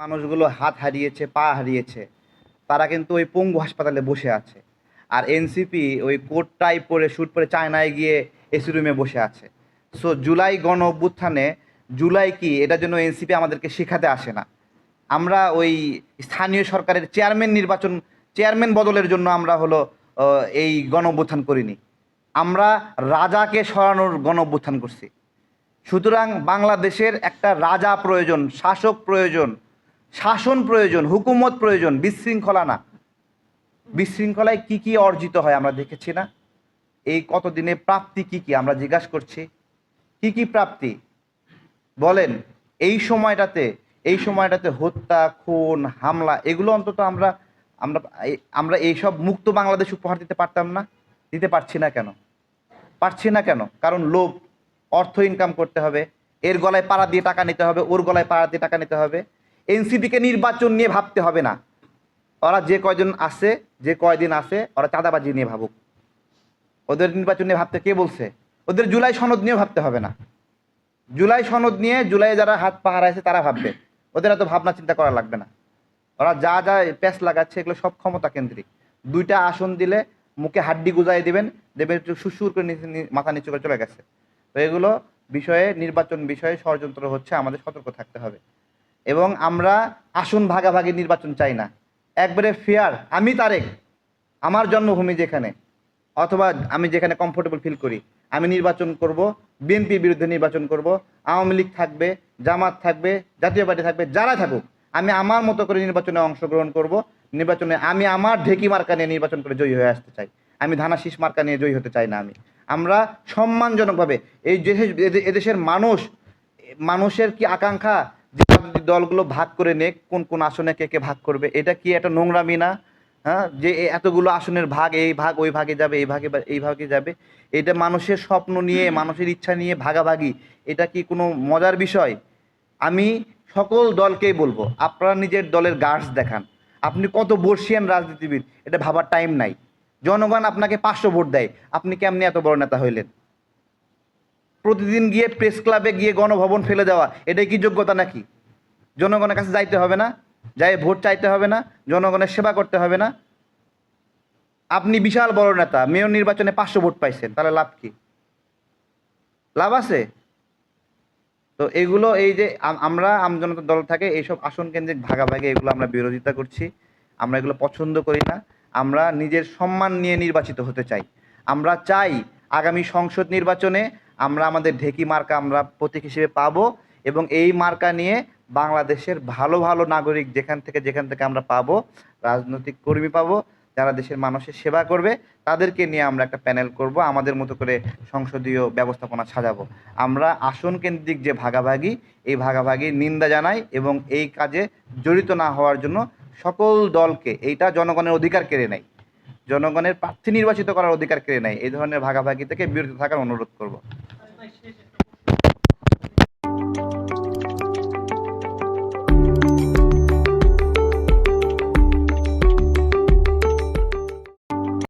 মানুষগুলো হাত হারিয়েছে, পা হারিয়েছে, তারা কিন্তু ওই পঙ্গু হাসপাতালে বসে আছে। আর এনসিপি ওই কোট টাই পরে শ্যুট পরে চায়নায় গিয়ে এসি রুমে বসে আছে। সো জুলাই গণ অভ্যুত্থানে, জুলাই কি? এটার জন্য এনসিপি আমাদেরকে শেখাতে আসে না। আমরা ওই স্থানীয় সরকারের চেয়ারম্যান নির্বাচন, চেয়ারম্যান বদলের জন্য আমরা হলো এই গণ অভ্যুত্থান করিনি। আমরা রাজাকে সরানোর গণ অভ্যুত্থান করছি। সুতরাং বাংলাদেশের একটা রাজা প্রয়োজন, শাসক প্রয়োজন শাসন প্রয়োজন, হুকুমত প্রয়োজন, বিশৃঙ্খলা না। বিশৃঙ্খলায় কি কি অর্জিত হয় আমরা দেখেছি না? এই কতদিনে প্রাপ্তি কি কি আমরা জিজ্ঞাসা করছি। কি কি প্রাপ্তি? বলেন, এই সময়টাতে এই সময়টাতে হত্যা, খুন, হামলা, এগুলো অন্তত আমরা আমরা আমরা এইসব মুক্ত বাংলাদেশ উপহার দিতে পারতাম না? দিতে পারছি না কেন? পারছি না কেন? কারণ লোভ, অর্থ ইনকাম করতে হবে, এর গলায় পাড়া দিয়ে টাকা নিতে হবে, ওর গলায় পাড়া দিয়ে টাকা নিতে হবে। এনসিপিকে নির্বাচন নিয়ে ভাবতে হবে না। ওরা যে কয়জন আছে, যে কয়দিন আছে, ওরা চাঁদাবাজি নিয়ে ভাবুক। ওদের নির্বাচন নিয়ে ভাবতে কে বলছে? ওদের জুলাই সনদ নিয়েও ভাবতে হবে না। জুলাই সনদ নিয়ে জুলাই যারা হাত পা হারাইছে তারা ভাববে। ওদের এত ভাবনা চিন্তা করা লাগবে না। ওরা যা যা প্যাস লাগাচ্ছে, এগুলো সব ক্ষমতা কেন্দ্রিক। দুইটা আসন দিলে মুখে হাড্ডি গুজাই দিবেন, দেবেন একটু সুসুর করে মাথা নিচু করে চলে গেছে। তো এগুলো বিষয়ে, নির্বাচন বিষয়ে ষড়যন্ত্র হচ্ছে, আমাদের সতর্ক থাকতে হবে। এবং আমরা আসন ভাগাভাগি নির্বাচন চাই না। একবারে ফেয়ার আমি তারেক, আমার জন্মভূমি যেখানে, অথবা আমি যেখানে কমফোর্টেবল ফিল করি, আমি নির্বাচন করব, বিএনপির বিরুদ্ধে নির্বাচন করব, আওয়ামী লীগ থাকবে, জামাত থাকবে, জাতীয় পার্টি থাকবে, যারা থাকুক, আমি আমার মতো করে নির্বাচনে অংশগ্রহণ করব, নির্বাচনে আমি আমার ঢেকি মার্কা নিয়ে নির্বাচন করে জয়ী হয়ে আসতে চাই। আমি ধানা শীষ মার্কা নিয়ে জয়ী হতে চাই না আমি। আমরা সম্মানজনকভাবে, এই এদে- এদেশের মানুষ, মানুষের কি আকাঙ্ক্ষা? যে রাজনৈতিক দলগুলো ভাগ করে নেক কোন কোন আসনে কে কে ভাগ করবে এটা কি একটা নোংরামি না? হ্যাঁ যে এতগুলো আসনের ভাগ এই ভাগ ওই ভাগে যাবে এই ভাগে এই ভাগে যাবে এটা মানুষের স্বপ্ন নিয়ে মানুষের ইচ্ছা নিয়ে ভাগাভাগি এটা কি কোনো মজার বিষয়? আমি সকল দলকেই বলব আপনারা নিজের দলের গার্ডস দেখান। আপনি কত বর্ষিয়ান রাজনীতিবিদ এটা ভাবার টাইম নাই। জনগণ আপনাকে পাঁচশো ভোট দেয় আপনি কেমনি এত বড় নেতা হইলেন? প্রতিদিন গিয়ে প্রেস ক্লাবে গিয়ে গণভবন ফেলে দেওয়া এটাই কি যোগ্যতা নাকি? জনগণের কাছে যাইতে হবে না, যাই ভোট চাইতে হবে না, জনগণের সেবা করতে হবে না। আপনি বিশাল বড় নেতা, মেয়র নির্বাচনে পাঁচশো ভোট পাইছেন, তাহলে লাভ কি? লাভ আছে? তো এগুলো এই যে আম- আমরা আমজনতা দল থাকে, এইসব আসন কেন্দ্রিক ভাগাভাগি, এগুলো আমরা বিরোধিতা করছি। আমরা এগুলো পছন্দ করি না। আমরা নিজের সম্মান নিয়ে নির্বাচিত হতে চাই। আমরা চাই আগামী সংসদ নির্বাচনে আমরা আমাদের ঢেকি মার্কা আমরা প্রতীক হিসেবে পাবো এবং এই মার্কা নিয়ে বাংলাদেশের ভালো ভালো নাগরিক যেখান থেকে যেখান থেকে আমরা পাবো, রাজনৈতিক কর্মী পাবো, যারা দেশের মানুষের সেবা করবে, তাদেরকে নিয়ে আমরা একটা প্যানেল করব, আমাদের মতো করে সংসদীয় ব্যবস্থাপনা সাজাবো। আমরা আসন কেন্দ্রিক যে ভাগাভাগি, এই ভাগাভাগির নিন্দা জানাই এবং এই কাজে জড়িত না হওয়ার জন্য সকল দলকে, এইটা জনগণের অধিকার কেড়ে নেয়। জনগণের প্রার্থী নির্বাচিত করার অধিকার কেড়ে নেয়। এই ধরনের ভাগাভাগি থেকে বিরত থাকার অনুরোধ করব।